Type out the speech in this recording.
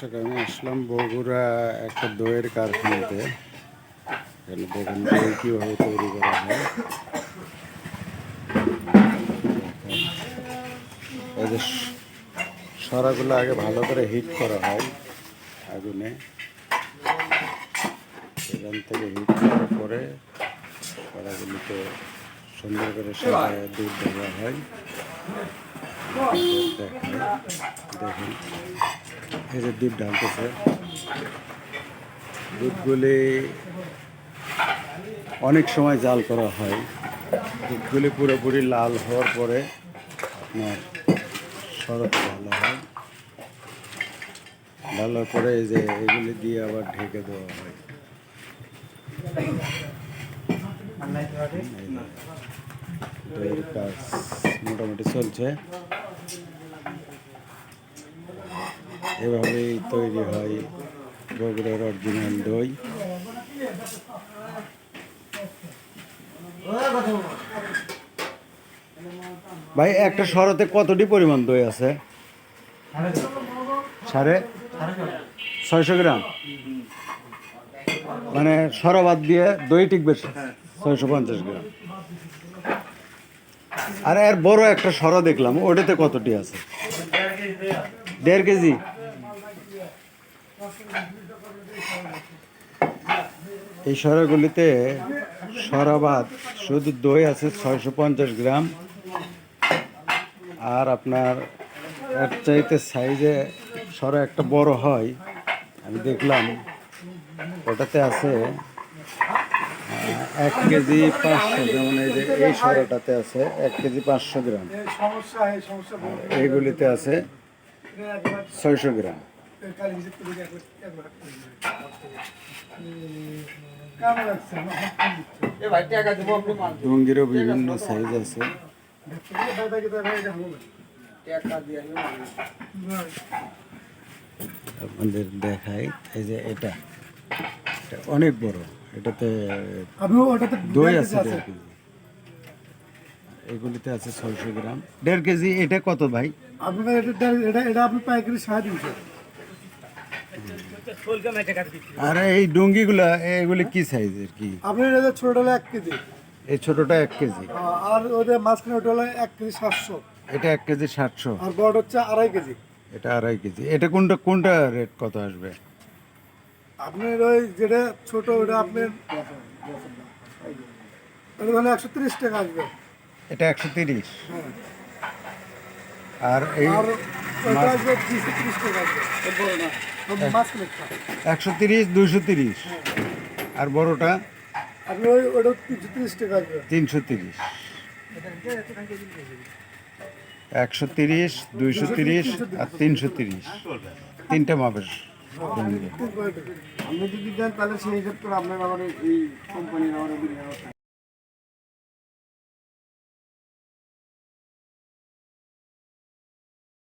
দর্শক, আমি আসলাম বগুড়া একটা দইয়ের কারখানাতে। এখানে দই কীভাবে তৈরি করা হয়। এই সরাগুলো আগে ভালো করে হিট করা হয় আগুনে। সেখান থেকে হিট করার পরে সরাগুলিতে সুন্দর করে সাজায় দুধ দেওয়া হয়। দেখেন। এই যে ঢালতেছে। দুধগুলি অনেক সময় জাল করা হয়। দুধগুলি পুরোপুরি লাল হওয়ার পরে আপনার শরৎ ভালো হয়। ঢালার পরে এই যে এগুলি দিয়ে আবার ঢেকে দেওয়া হয়। মোটামুটি চলছে। এভাবেই তৈরি হয় বগুড়ার অরিজিনাল দই। ভাই, একটা শরতে কতটি পরিমাণ দই আছে? সাড়ে ছয়শো গ্রাম? মানে সরবাদ দিয়ে দই টিকবে ছয়শো পঞ্চাশ গ্রাম। আর এর বড় একটা সর দেখলাম, ওটাতে কতটি আছে? দেড় কেজি। এই সরাগুলিতে সরাবাদ শুধু দই আছে ছয়শো পঞ্চাশ গ্রাম। আর আপনার এর চাইতে সাইজে সরা একটা বড় হয়, আমি দেখলাম, ওটাতে আছে এক কেজি পাঁচশো, যেমন এই যে এই সরাটাতে আছে, এক কেজি পাঁচশো গ্রাম। এইগুলিতে আছে ছয়শো গ্রাম। ডুঙ্গিরও বিভিন্ন সাইজ আছে আপনাদের দেখাই, এই যে এটা অনেক বড় এটাতে দই আছে দেড় কেজি। এগুলিতে আছে ছয়শো গ্রাম। দেড় কেজি এটা কত ভাই? আপনার এটা এটা এটা আপনি পাইকারি তিনশো। আর এই ডুঙ্গিগুলা এগুলি কি সাইজের কি? আপনার এটা ছোটটা হলো এক কেজি। এই ছোটটা এক কেজি। আর ওদের মাঝখানে ওটা হলো এক কেজি সাতশো। এটা এক কেজি সাতশো। আর বড় হচ্ছে আড়াই কেজি। এটা আড়াই কেজি। এটা কোনটা কোনটা রেট কত আসবে? আপনার ওই যেটা ছোট ওটা আপনার ওটা হলো একশো তিরিশ টাকা আসবে। এটা একশো তিরিশ। আর এই আর তিরিশ। একশো তিরিশ তিরিশ। আর বড়টা? তিনশো তিরিশ। একশো তিরিশ দুইশো তিরিশ আর তিনশো তিরিশ। তিনটে মাপের। আপনি যদি দেন তাহলে সেই হিসাব করে আপনার আবার এই কোম্পানির আবার